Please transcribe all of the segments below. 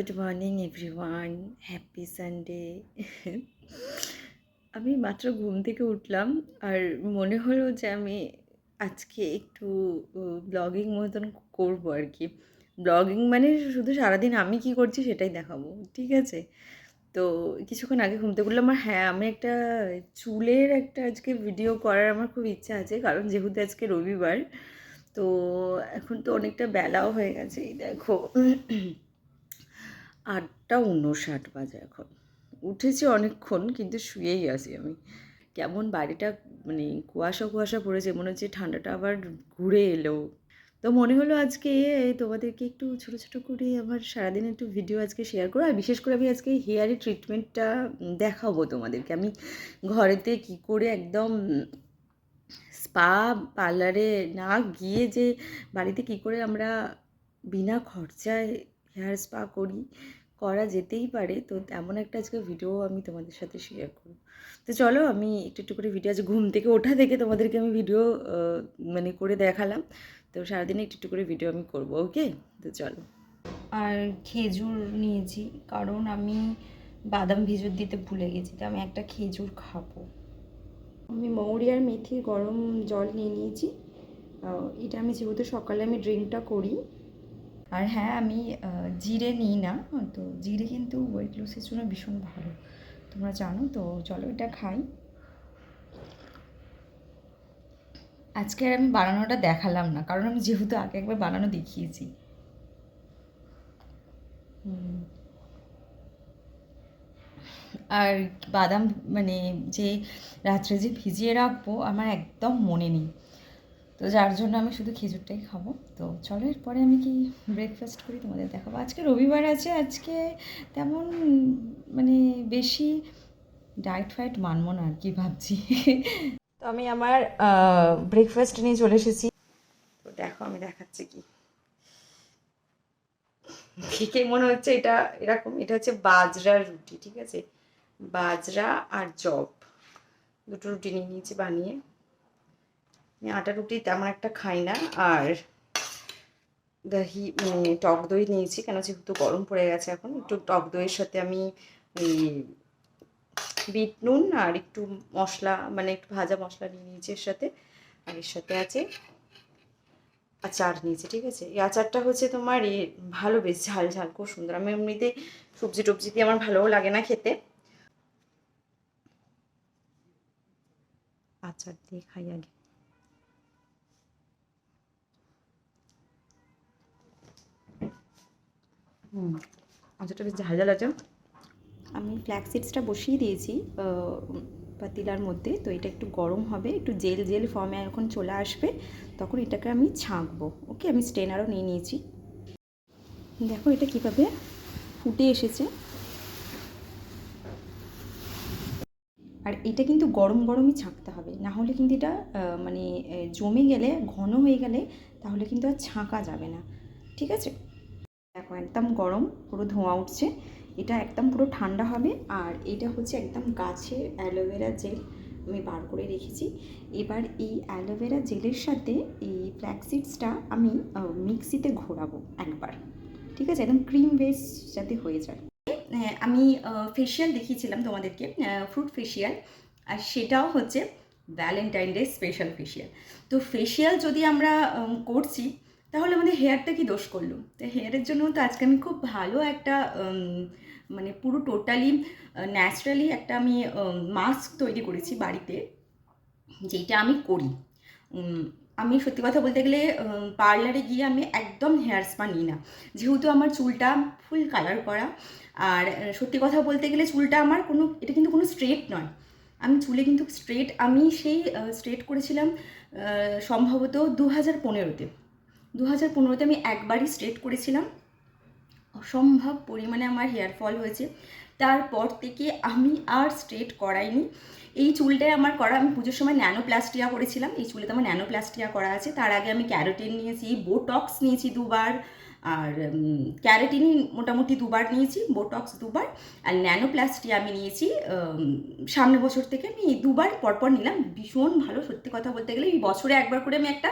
Good morning everyone happy Sunday আমি মাত্র ঘুম থেকে উঠলাম আর মনে হলো যে আমি আজকে একটু ব্লগিং মতন করব আর কি। ব্লগিং মানে শুধু সারাদিন আমি কি করছি সেটাই দেখাবো, ঠিক আছে? তো কিছুক্ষণ আগে ঘুম থেকে উঠলাম আর হ্যাঁ আমি একটা চুলের একটা আজকে ভিডিও করার আমার খুব ইচ্ছা আছে, কারণ যেহেতু আজকে রবিবার, তো এখন তো অনেকটা বেলাও হয়ে গেছে দেখো। আটটা উনষাট বাজে এখন। উঠেছি অনেকক্ষণ, কিন্তু শুয়েই আছি আমি। কেমন বাড়িটা মানে কুয়াশা কুয়াশা পড়েছে, মনে হচ্ছে ঠান্ডাটা আবার ঘুরে এলো। তো মনে হলো আজকে তোমাদেরকে একটু ছোটো ছোটো করে আমার সারাদিন একটু ভিডিও আজকে শেয়ার করো আর বিশেষ করে আমি আজকে হেয়ারের ট্রিটমেন্টটা দেখাবো তোমাদেরকে। আমি ঘরেতে কি করে একদম স্পা পার্লারে না গিয়ে যে বাড়িতে কি করে আমরা বিনা খরচায় হেয়ার স্পা করি করা যেতেই পারে। তো এমন একটা আজকে ভিডিও আমি তোমাদের সাথে শেয়ার করব। তো চলো আমি একটু একটু করে ভিডিও আজ ঘুম থেকে ওঠা থেকে তোমাদেরকে আমি ভিডিও মানে করে দেখালাম। তো সারাদিনে একটু একটু করে ভিডিও আমি করব ওকে তো চলো। আর খেজুর নিয়েছি কারণ আমি বাদাম ভিজুর দিতে ভুলে গেছি তো আমি একটা খেজুর খাব। আমি মৌরি আর মেথির গরম জল নিয়ে নিয়েছি। এটা আমি যেহেতু সকালে আমি ড্রিঙ্কটা করি আর হ্যাঁ আমি জিরে নিই না, তো জিরে কিন্তু ওয়েট লসের জন্য ভীষণ ভালো। তোমরা জানো, তো চলো এটা খাই। আজকে আমি বানানোটা দেখালাম না, কারণ আমি যেহেতু আগে একবার বানানো দেখিয়েছি। আর বাদাম মানে যে রাত্রে যে ভিজিয়ে রাখব, আমার একদম মনে নেই। তো যার জন্য আমি শুধু খেজুরটাই খাব। তো চলো এরপরে আমি কি ব্রেকফাস্ট করি তোমাদের দেখাবো। আজকে রবিবার আছে, আজকে তেমন মানে বেশি ডায়েট ফাইট মানবো না আর কি ভাবছি। তো আমি আমার ব্রেকফাস্ট নিয়ে চলে এসেছি। তো দেখো আমি দেখাচ্ছি কি। দেখে মনে হচ্ছে এটা এরকম, এটা হচ্ছে বাজরার রুটি, ঠিক আছে? বাজরা আর জব দুটো রুটি নিয়ে নিয়েছি বানিয়ে। আমি আটা রুটি তেমন একটা খাই না। আর দহি টক দই নিয়েছি, কেন যেহেতু গরম পড়ে গেছে এখন, একটু টক দইয়ের সাথে আমি বিট নুন আর একটু মশলা মানে একটু ভাজা মশলা নিয়ে নিয়েছি এর সাথে। আর এর সাথে আছে আচার নিয়েছি, ঠিক আছে? এই আচারটা হচ্ছে তোমার এ, ভালো বেশ ঝাল ঝাল, খুব সুন্দর। আমি এমনিতে সবজি টবজি দিয়ে আমার ভালোও লাগে না খেতে। আচার দিয়ে খাই আগে। আচারটা বেশ ঝাল ঝাল আছে। আমি ফ্ল্যাক্স সিডসটা বসিয়ে দিয়েছি পাতিলার মধ্যে। তো এটা একটু গরম হবে, একটু জেল জেল ফর্মে এখন চলে আসবে। তখন এটাকে আমি ছাঁকবো। ওকে, আমি স্টেনারও নিয়ে নিয়েছি। দেখো এটা কীভাবে ফুটে এসেছে। আর এটা কিন্তু গরম গরমই ছাঁকতে হবে। না হলে কিন্তু এটা মানে জমে গেলে, ঘন হয়ে গেলে তাহলে কিন্তু আর ছাঁকা যাবে না। ঠিক আছে? দেখো, একদম গরম, পুরো ধোঁয়া উঠছে। এটা একদম পুরো ঠান্ডা হবে। আর এটা হচ্ছে একদম গাছের অ্যালোভেরা জেল আমি বার করে রেখেছি। এবার এই অ্যালোভেরা জেলের সাথে এই ফ্ল্যাক্সিডসটা আমি মিক্সিতে ঘোরাবো একবার। ঠিক আছে? একদম ক্রিম বেস যাতে হয়ে যায়। আমি ফেসিয়াল দেখিয়েছিলাম তোমাদেরকে ফ্রুট ফেসিয়াল আর সেটাও হচ্ছে ভ্যালেন্টাইন ডে স্পেশাল ফেশিয়াল তো ফেসিয়াল যদি আমরা করছি তাহলে আমাদের হেয়ারটা কি দোষ করল? তো হেয়ারের জন্য তো আজকে আমি খুব ভালো একটা মানে পুরো টোটালি ন্যাচারালি একটা আমি মাস্ক তৈরি করেছি বাড়িতে যেটা আমি করি। আমি সত্যি কথা বলতে গেলে পার্লারে গিয়ে আমি একদম হেয়ার স্পা নিই না। যেহেতু আমার চুলটা ফুল কালার করা, আর সত্যি কথা বলতে গেলে চুলটা আমার কোনো, এটা কিন্তু কোনো স্ট্রেট নয়। আমি চুলে কিন্তু স্ট্রেট আমি সেই স্ট্রেট করেছিলাম সম্ভবত দু হাজার পনেরোতে। দু হাজার পনেরোতে আমি একবারই স্ট্রেট করেছিলাম। অসম্ভব পরিমাণে আমার হেয়ার ফল হয়েছে। তারপর থেকে আমি আর স্ট্রেট করাইনি। এই চুলটাই আমার করা, আমি পুজোর সময় ন্যানোপ্লাস্টিয়া করেছিলাম এই চুলে তো আমার ন্যানোপ্লাস্টিয়া করা আছে। তার আগে আমি ক্যারোটিন নিয়েছি, বোটক্স নিয়েছি দুবার, আর ক্যারেটিন মোটামুটি দুবার নিয়েছি, বোটক্স দুবার, আর ন্যানোপ্লাস্টিয়া আমি নিয়েছি সামনে বছর থেকে আমি দুবার পরপর নিলাম। ভীষণ ভালো, সত্যি কথা বলতে গেলে এই বছরে একবার করে আমি একটা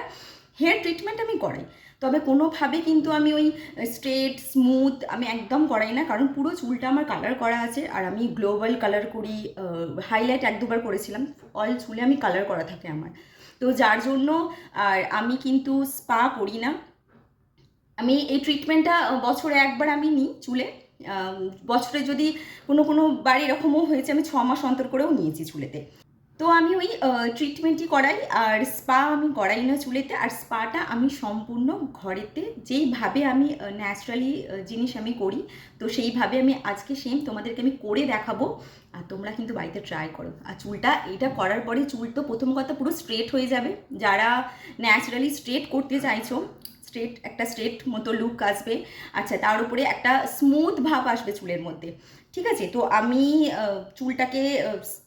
হেয়ার ট্রিটমেন্ট আমি করাই। তবে কোনোভাবে কিন্তু আমি ওই স্ট্রেট স্মুথ আমি একদম করাই না। কারণ পুরো চুলটা আমার কালার করা আছে। আর আমি গ্লোবাল কালার করি হাইলাইট এক দুবার করেছিলাম। অল চুলে আমি কালার করা থাকে আমার। তো যার জন্য, আর আমি কিন্তু স্পা করি না। আমি এই ট্রিটমেন্টটা বছরে একবার আমি নিই চুলে। বছরে যদি কোনো কোনো বার এরকমও হয়েছে, আমি ছ মাস অন্তর করেও নিয়েছি চুলেতে। তো আমি ওই ট্রিটমেন্টই করাই, আর স্পা আমি করাই না চুলেতে, আর স্পাটা আমি সম্পূর্ণ ঘরেতে যেইভাবে আমি ন্যাচারালি জিনিস আমি করি, তো সেইভাবে আমি আজকে সেম তোমাদেরকে আমি করে দেখাবো, আর তোমরা কিন্তু বাড়িতে ট্রাই করো। আর চুলটা এটা করার পরে চুল তো প্রথম কথা পুরো স্ট্রেট হয়ে যাবে। যারা ন্যাচারালি স্ট্রেট করতে চাইছো স্ট্রেট একটা স্ট্রেট মতো লুক আসবে। আচ্ছা তার উপরে একটা স্মুথ ভাব আসবে চুলের মধ্যে। ঠিক আছে? তো আমি চুলটাকে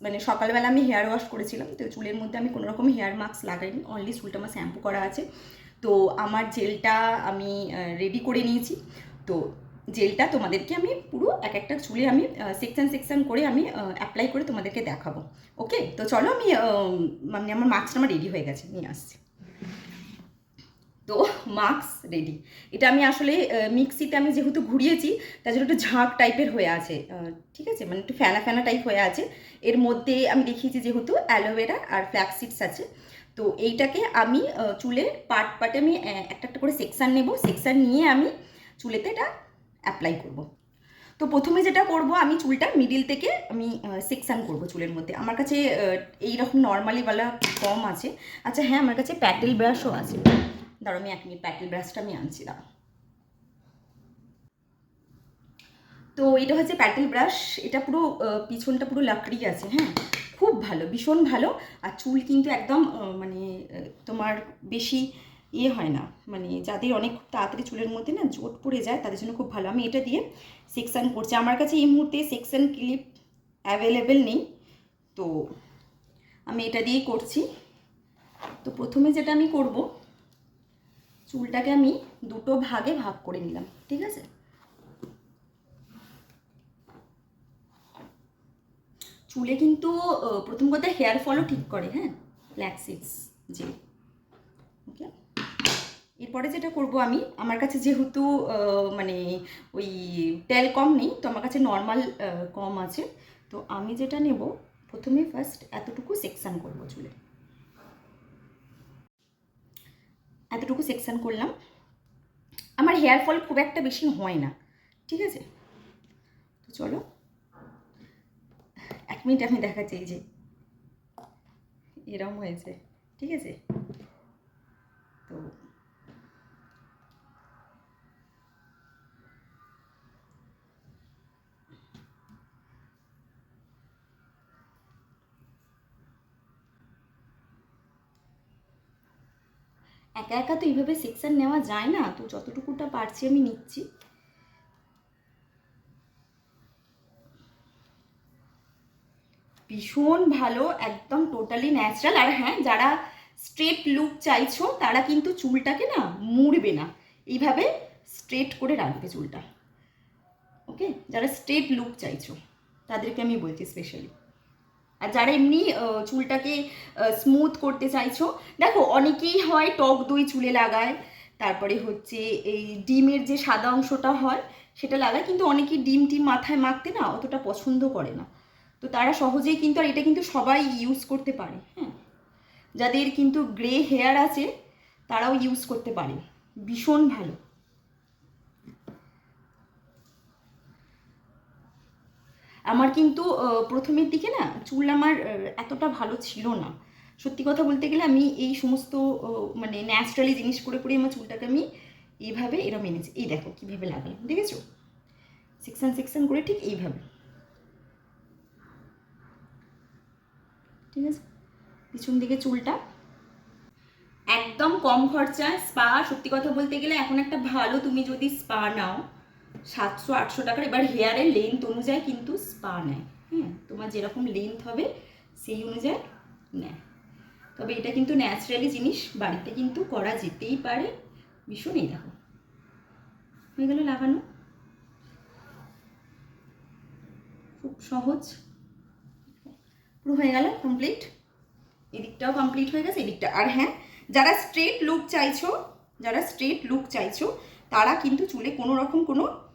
মানে সকালবেলা আমি হেয়ার ওয়াশ করেছিলাম। তো চুলের মধ্যে আমি কোনো রকম হেয়ার মাস্ক লাগাইনি। অনলি চুলটা আমার শ্যাম্পু করা আছে। তো আমার জেলটা আমি রেডি করে নিয়েছি। তো জেলটা তোমাদেরকে আমি পুরো এক একটা চুলে আমি সেকশন সেকশন করে আমি অ্যাপ্লাই করে তোমাদেরকে দেখাবো। ওকে তো চলো আমি মানে আমার মাস্কটা আমার রেডি হয়ে গেছে। নিয়ে আসছি। তো মাস্ক রেডি এটা আমি আসলে মিক্সিতে আমি যেহেতু ঘুরিয়েছি, তার জন্য একটু ঝাঁক টাইপের হয়ে আছে। ঠিক আছে? মানে একটু ফেনা ফেনা টাইপ হয়ে আছে। এর মধ্যে আমি দেখিয়েছি যেহেতু অ্যালোভেরা আর ফ্ল্যাক্সিডস আছে। তো এইটাকে আমি চুলে পার্ট পার্টে আমি একটা একটা করে সেকশান নেব। সেকশান নিয়ে আমি চুলেতে এটা অ্যাপ্লাই করব। তো প্রথমে যেটা করব, আমি চুলটা মিডিল থেকে আমি সেকশান করব চুলের মধ্যে। আমার কাছে এই রকম নর্মালিওয়ালা কম আছে। আচ্ছা হ্যাঁ আমার কাছে প্যাটেল ব্রাশও আছে। দাঁড়ো আমি এক মিনিট প্যাটেল ব্রাশটা আমি আনছি দাঁড়ো তো এটা হচ্ছে প্যাটেল ব্রাশ এটা পুরো পিছনটা পুরো লাকড়ি আছে হ্যাঁ? খুব ভালো, ভীষণ ভালো। আর চুল কিন্তু একদম মানে তোমার বেশি ইয়ে হয় না। মানে যাদের অনেক তাড়াতাড়ি চুলের মধ্যে না জোট পড়ে যায়, তাদের জন্য খুব ভালো। আমি এটা দিয়ে সেকশন করছি। আমার কাছে এই মুহূর্তে সেকশন ক্লিপ অ্যাভেলেবেল নেই। তো আমি এটা দিয়েই করছি। তো প্রথমে যেটা আমি করব চুলটাকে আমি দুটো ভাগে ভাগ করে নিলাম, ঠিক আছে? চুলে কিন্তু প্রথম কথা হেয়ার ফলও ঠিক করে হ্যাঁ? ফ্ল্যাক্সিডস যে ওকে এরপরে যেটা করব আমি, আমার কাছে যেহেতু মানে ওই তেল কম নেই, তো আমার কাছে নর্মাল কম আছে। তো আমি যেটা নেব, প্রথমে ফার্স্ট এতটুকু সেকশন করব চুলে। এতটুকু সেকশান করলাম। আমার হেয়ার ফল খুব একটা বেশি হয় না, ঠিক আছে? তো চলো, এক মিনিট আমি দেখাচ্ছি এই যে, এরম হয়েছে, ঠিক আছে? তো একা একা তো এইভাবে সেকশন নেওয়া যায় না। তো যতটুকুটা পারছি আমি নিচ্ছি। ভীষণ ভালো, একদম টোটালি ন্যাচারাল আর হ্যাঁ যারা স্ট্রেট লুক চাইছো, তারা কিন্তু চুলটাকে না মুড়বে না। এইভাবে স্ট্রেট করে রাখবে চুলটা। ওকে যারা স্ট্রেট লুক চাইছো, তাদেরকে আমি বলছি স্পেশালি আর যারা এমনি চুলটাকে স্মুথ করতে চাইছো, দেখো অনেকেই হয় টক দই চুলে লাগায়, তারপরে হচ্ছে এই ডিমের যে সাদা অংশটা হয়, সেটা লাগায়, কিন্তু অনেকেই ডিম টিম মাথায় মাখতে না অতটা পছন্দ করে না। তো তারা সহজেই কিন্তু, আর এটা কিন্তু সবাই ইউজ করতে পারে হ্যাঁ। যাদের কিন্তু গ্রে হেয়ার আছে, তারাও ইউজ করতে পারে, ভীষণ ভালো। আমার কিন্তু প্রথমের দিকে না চুল আমার এতটা ভালো ছিল না। সত্যি কথা বলতে গেলে আমি এই সমস্ত মানে ন্যাচারালি জিনিস করে করে আমার চুলটাকে আমি এইভাবে এরম এনেছি। এই দেখো কীভাবে লাগালাম, দেখেছ? সেকশন সেকশন করে ঠিক এইভাবে। ঠিক আছে? পিছন দিকে চুলটা। একদম কম খরচায় স্পা সত্যি কথা বলতে গেলে এখন একটা ভালো তুমি যদি স্পা নাও সাতশো, আটশো টাকার এবার হেয়ারের লেন্থ অনুযায়ী কিন্তু স্পা নেয় হ্যাঁ? তোমার যেরকম লেন্থ হবে, সেই অনুযায়ী নেয়। তবে এটা কিন্তু ন্যাচারালি জিনিস, বাড়িতে কিন্তু করা যেতেই পারে। ভীষণ এই দেখো। হয়ে গেল লাগানো। খুব সহজ। পুরো হয়ে গেল কমপ্লিট এদিকটাও কমপ্লিট হয়ে গেছে, এদিকটা। আর হ্যাঁ যারা স্ট্রেট লুক চাইছো, যারা স্ট্রেট লুক চাইছো, তারা কিন্তু চুলে কোনো রকম কোনো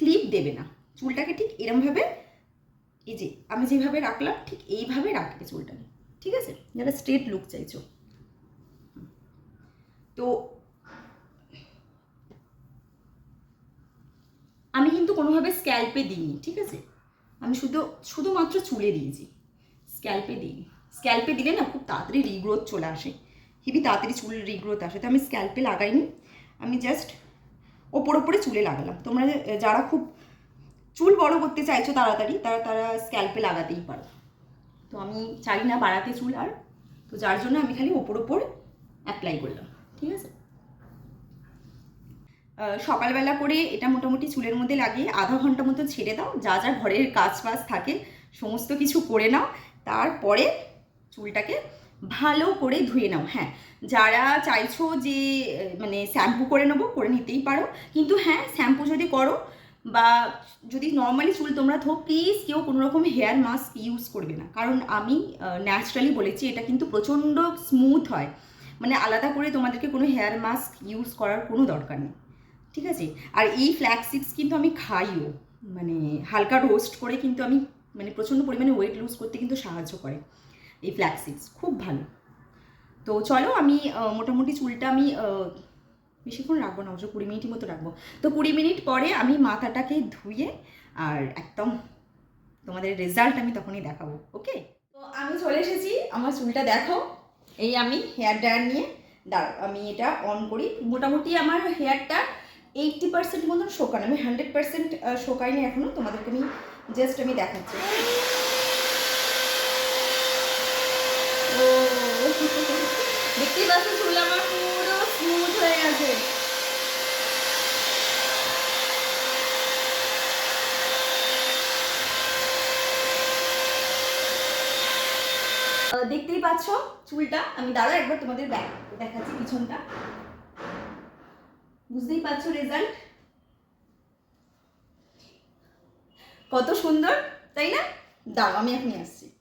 ক্লিপ দেবে না। চুলটাকে ঠিক এরমভাবে এই যে আমি যেভাবে রাখলাম, ঠিক এইভাবে রাখবে চুলটাকে। ঠিক আছে? যারা স্ট্রেট লুক চাইছো। তো আমি কিন্তু কোনোভাবে স্ক্যাল্পে দিইনি, ঠিক আছে? আমি শুধু, শুধুমাত্র চুলে দিয়েছি। স্ক্যাল্পে দিইনি। স্ক্যাল্পে দিলে না খুব তাড়াতাড়ি রিগ্রোথ চলে আসে। হেবি তাড়াতাড়ি চুল রিগ্রোথ আসে। তো আমি স্ক্যাল্পে লাগাইনি। আমি জাস্ট ওপর ওপরে চুলে লাগালাম। তোমরা যারা খুব চুল বড় করতে চাইছো তাড়াতাড়ি, তারা তারা স্ক্যাল্পে লাগাতেই পারো। তো আমি চাই না বাড়াতে চুল আর। তো যার জন্য আমি খালি ওপর ওপর অ্যাপ্লাই করলাম, ঠিক আছে? সকালবেলা করে এটা মোটামুটি চুলের মধ্যে লাগিয়ে আধা ঘণ্টা মতো ছেড়ে দাও। যা যা ঘরের কাজ বাজ থাকে, সমস্ত কিছু করে নাও। তারপরে চুলটাকে ভালো করে ধুয়ে নাও হ্যাঁ। যারা চাইছো যে মানে শ্যাম্পু করে নেব, করে নিতেই পারো। কিন্তু হ্যাঁ শ্যাম্পু যদি করো বা যদি নর্মালি চুল তোমরা থো প্লিজ কেউ কোনো রকম হেয়ার মাস্ক ইউজ করবে না। কারণ আমি ন্যাচারালি বলেছি, এটা কিন্তু প্রচণ্ড স্মুথ হয়। মানে আলাদা করে তোমাদেরকে কোনো হেয়ার মাস্ক ইউজ করার কোনো দরকার নেই। ঠিক আছে? আর এই ফ্ল্যাক্সিডস কিন্তু আমি খাইও। মানে হালকা রোস্ট করে কিন্তু আমি মানে প্রচণ্ড পরিমাণে ওয়েট লুজ করতে কিন্তু সাহায্য করে। এই ফ্ল্যাক্সিডস খুব ভালো। তো চলো আমি মোটামুটি চুলটা আমি বেশিক্ষণ রাখব না, অবশ্য কুড়ি মিনিটের মতো রাখব। তো কুড়ি মিনিট পরে আমি মাথাটাকে ধুয়ে আর একদম তোমাদের রেজাল্ট আমি তখনই দেখাবো ওকে তো আমি চলে এসেছি, আমার চুলটা দেখো। এই আমি হেয়ার ড্রায়ার নিয়ে দাঁড়াও আমি এটা অন করি। মোটামুটি আমার হেয়ারটা এইটটি পার্সেন্ট মতন শোকান আমি হান্ড্রেড পার্সেন্ট শোকাইনি এখনও তোমাদেরকে আমি জাস্ট আমি দেখাচ্ছি। চুল আমার পুরো স্মুথ হয়ে গেছে। দেখতেই পাচ্ছ চুলটা? আমি দাঁড়া একবার তোমাদের দেখ- দেখাচ্ছি পিছনটা। বুঝতেই পারছ রেজাল্ট কত সুন্দর, তাই না? দাও আমি এখনই আসছি।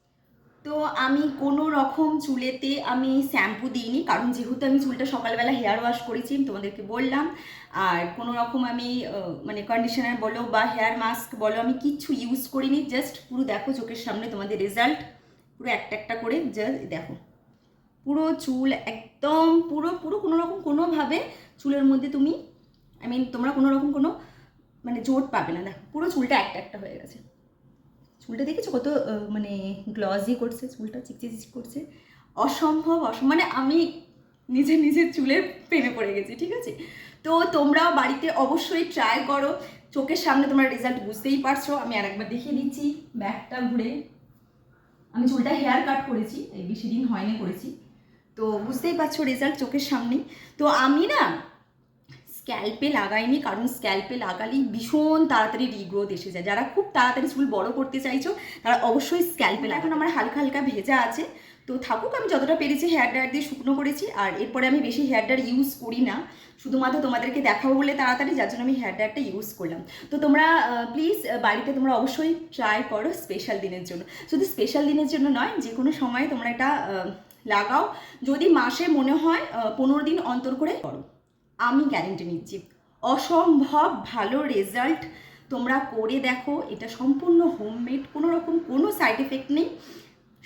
তো আমি কোনো রকম চুলেতে আমি শ্যাম্পু দিইনি, কারণ যেহেতু আমি চুলটা সকালবেলা হেয়ার ওয়াশ করেছি তোমাদেরকে বললাম। আর কোনো রকম আমি মানে কন্ডিশনার বলো বা হেয়ার মাস্ক বলো আমি কিচ্ছু ইউজ করিনি জাস্ট পুরো দেখো চোখের সামনে তোমাদের রেজাল্ট পুরো একটা একটা করে জাস্ট দেখো। পুরো চুল একদম পুরো পুরো কোনো রকম কোনোভাবে চুলের মধ্যে তুমি আই মিন তোমরা কোনো রকম কোনো মানে জোট পাবে না। দেখো, পুরো চুলটা একটা একটা হয়ে গেছে। চুলটা দেখেছ কত মানে গ্লসি করছে চুলটা চিকচি চিক করছে? অসম্ভব অসম মানে আমি নিজে নিজের চুলের প্রেমে পড়ে গেছি, ঠিক আছে? তো তোমরাও বাড়িতে অবশ্যই ট্রাই করো। চোখের সামনে তোমরা রেজাল্ট বুঝতেই পারছ। আমি আরেকবার দেখিয়ে দিচ্ছি, ব্যাগটা ঘুরে। আমি চুলটা হেয়ার কাট করেছি, এই বেশি দিন হয়নি করেছি। তো বুঝতেই পারছ রেজাল্ট চোখের সামনেই তো আমি না স্ক্যাল্পে লাগাইনি কারণ স্ক্যাল্পে লাগালেই ভীষণ তাড়াতাড়ি রিগ্রোথ এসে যায়। যারা খুব তাড়াতাড়ি চুল বড় করতে চাইছো তারা অবশ্যই স্ক্যাল্পে এখন আমার হালকা হালকা ভেজা আছে। তো থাকুক আমি যতটা পেরেছি হেয়ার ড্রায়ার দিয়ে শুকনো করেছি আর এরপরে আমি বেশি হেয়ার ড্রায়ার ইউজ করি না। শুধুমাত্র তোমাদেরকে দেখাবো বলে তাড়াতাড়ি যার জন্য আমি হেয়ার ড্রায়ারটা ইউজ করলাম। তো তোমরা প্লিজ বাড়িতে তোমরা অবশ্যই ট্রাই করো স্পেশাল দিনের জন্য। শুধু স্পেশাল দিনের জন্য নয় যে কোনো সময় তোমরা এটা লাগাও। যদি মাসে মনে হয় পনেরো দিন অন্তর করে করো। আমি গ্যারেন্টি নিচ্ছি। অসম্ভব ভালো রেজাল্ট তোমরা করে দেখো। এটা সম্পূর্ণ হোমমেড কোনো রকম কোনো সাইড এফেক্ট নেই।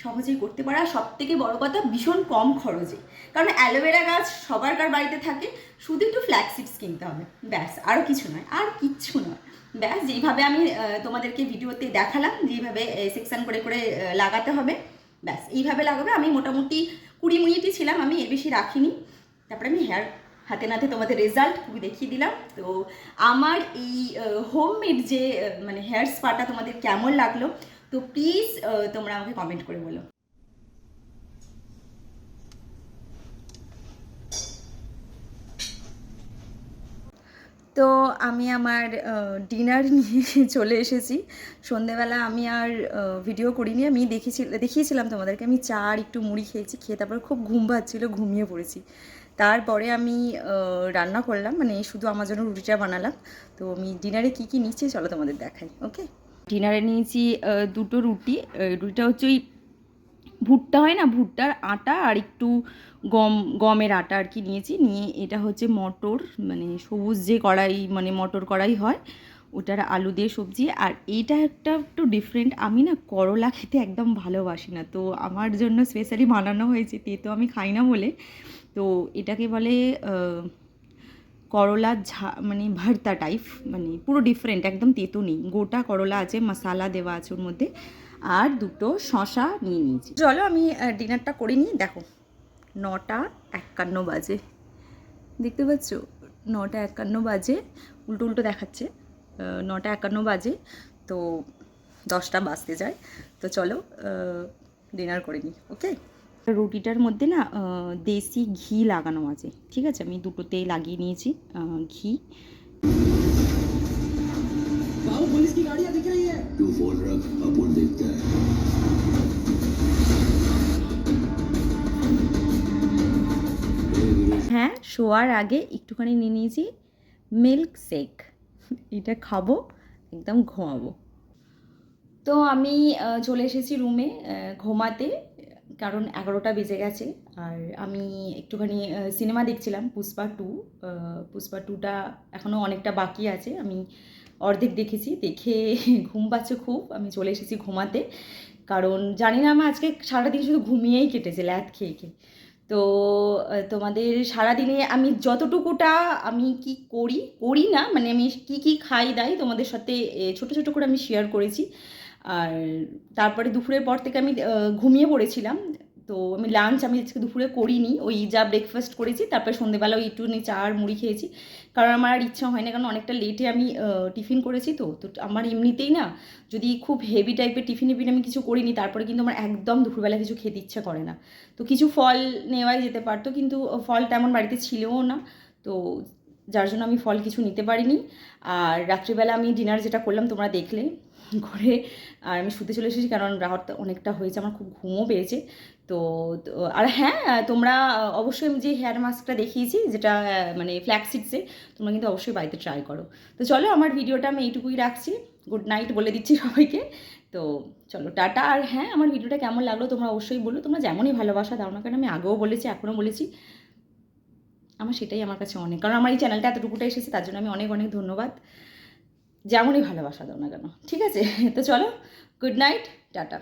সহজেই করতে পারা। সব থেকে বড়ো কথা, ভীষণ কম খরচে। কারণ অ্যালোভেরা গাছ সবার কার বাড়িতে থাকে, শুধু একটু ফ্ল্যাক্সিডস কিনতে হবে। ব্যাস আরও কিছু নয়, আর কিচ্ছু নয়। ব্যাস, যেইভাবে আমি তোমাদেরকে ভিডিওতে দেখালাম, যেইভাবে সেকশন করে করে লাগাতে হবে, ব্যাস, এইভাবে লাগাবে। আমি মোটামুটি কুড়ি মিনিটই ছিলাম, আমি এর বেশি রাখিনি। তারপরে আমি হেয়ার হাতে নাতে তোমাদের রেজাল্ট খুবই দেখিয়ে দিলাম। তো আমার এই হোমমেড যে মানে হেয়ার স্পাটা তোমাদের কেমন লাগল, তো প্লিজ তোমরা আমাকে কমেন্ট করে বলো। তো আমি আমার ডিনার নিয়ে চলে এসেছি। সন্ধেবেলা আমি আর ভিডিও করিনি, আমি দেখেছি, দেখিয়েছিলাম তোমাদেরকে। আমি চা আর একটু মুড়ি খেয়েছি, খেয়ে তারপর খুব ঘুম পাচ্ছিলো ঘুমিয়ে পড়েছি। তারপরে আমি রান্না করলাম মানে শুধু আমার জন্য রুটিটা বানালাম। তো আমি ডিনারে কী কী নিচ্ছি চলো তোমাদের দেখাই, ওকে? ডিনারে নিয়েছি দুটো রুটি রুটিটা হচ্ছে ওই ভুট্টা হয় না, ভুট্টার আটা আর একটু গম, গমের আটা আর কি নিয়েছি। নিয়ে এটা হচ্ছে মটর মানে সবুজ যে কড়াই মানে মটর কড়াই হয় ওটার আলু দিয়ে সবজি, আর এইটা একটা একটু ডিফারেন্ট আমি না করলা খেতে একদম ভালোবাসি না। তো আমার জন্য স্পেশালি বানানো হয়েছে তেতো আমি খাই না বলে। তো এটাকে বলে করলা ঝা মানে ভর্তা টাইপ মানে পুরো ডিফারেন্ট একদম তেতো নেই। গোটা করলা আছে মশালা দেওয়া আছে ওর মধ্যে, আর দুটো শশা নিয়ে নিয়েছি। চলো আমি ডিনারটা করে নিই। দেখো, নটা একান্ন বাজে। দেখতে পাচ্ছ? নটা একান্ন বাজে উল্টো উল্টো দেখাচ্ছে। নটা একান্ন বাজে তো দশটা বাজতে যায় তো চলো ডিনার করে নিই ওকে রুটিটার মধ্যে না আহ, দেশি ঘি লাগানো আছে ঠিক আছে আমি দুটোতেই লাগিয়ে নিয়েছি আহ, ঘি बाबू पुलिस की गाड़ियां दिख रही है तू फोन रख अपन देखता है হ্যাঁ শোয়ার আগে একটুখানি নিয়ে নিয়েছি মিল্ক শেক এটা খাব, একদম ঘুমাবো। তো আমি চলে এসেছি রুমে ঘুমাতে, কারণ এগারোটা বেজে গেছে। আর আমি একটুখানি সিনেমা দেখছিলাম, পুষ্পা টু পুষ্পা টুটা এখনও অনেকটা বাকি আছে। আমি অর্ধেক দেখেছি, দেখে ঘুম পাচ্ছে খুব। আমি চলে এসেছি ঘুমাতে, কারণ জানি না আমার আজকে সারাদিন শুধু ঘুমিয়েই কেটেছে, ল্যাদ খেয়ে খেয়ে। তো তোমাদের সারাদিনে আমি যতটুকুটা আমি কি করি করি না মানে আমি কি কি খাই, দাই তোমাদের সাথে ছোট ছোট করে আমি শেয়ার করেছি। আর তারপরে দুপুরের পর থেকে আমি ঘুমিয়ে পড়েছিলাম। তো আমি লাঞ্চ আমি আজকে দুপুরে করিনি, ওই যা ব্রেকফাস্ট করেছি, তারপরে সন্ধেবেলা ওই একটুখানি চা আর মুড়ি খেয়েছি। কারণ আমার আর ইচ্ছা হয় না, কারণ অনেকটা লেটে আমি টিফিন করেছি তো তো আমার এমনিতেই না, যদি খুব হেভি টাইপের টিফিন টিফিন আমি কিছু করিনি, তারপরে কিন্তু আমার একদম দুপুরবেলা কিছু খেতে ইচ্ছা করে না। তো কিছু ফল নেওয়াই যেতে পারতো, কিন্তু ফল তেমন বাড়িতে ছিলও না, তো যার জন্য আমি ফল কিছু নিতে পারিনি। আর রাত্রিবেলা আমি ডিনার যেটা করলাম, তোমরা দেখলে করে, আর আমি শুতে চলে এসেছি কারণ রাত অনেকটা হয়েছে, আমার খুব ঘুমও পেয়েছে। তো আর হ্যাঁ তোমরা অবশ্যই আমি যে হেয়ার মাস্কটা দেখিয়েছি, যেটা মানে ফ্ল্যাক্সিডসে তোমরা কিন্তু অবশ্যই বাড়িতে ট্রাই করো। তো চলো, আমার ভিডিওটা আমি এইটুকুই রাখছি। গুড নাইট বলে দিচ্ছি সবাইকে। তো, চলো, টাটা। আর হ্যাঁ আমার ভিডিওটা কেমন লাগল তোমরা অবশ্যই বলো। তোমরা যেমনই ভালোবাসা দাও না কেন, আমি আগেও বলেছি, এখনও বলেছি। আমার সেটাই আমার কাছে অনেক। কারণ আমার এই চ্যানেলটা এতটুকুটা এসেছে, তার জন্য আমি অনেক অনেক ধন্যবাদ। যেমনই ভালোবাসা দাও না কেন। ঠিক আছে? তো চলো গুড নাইট টাটা।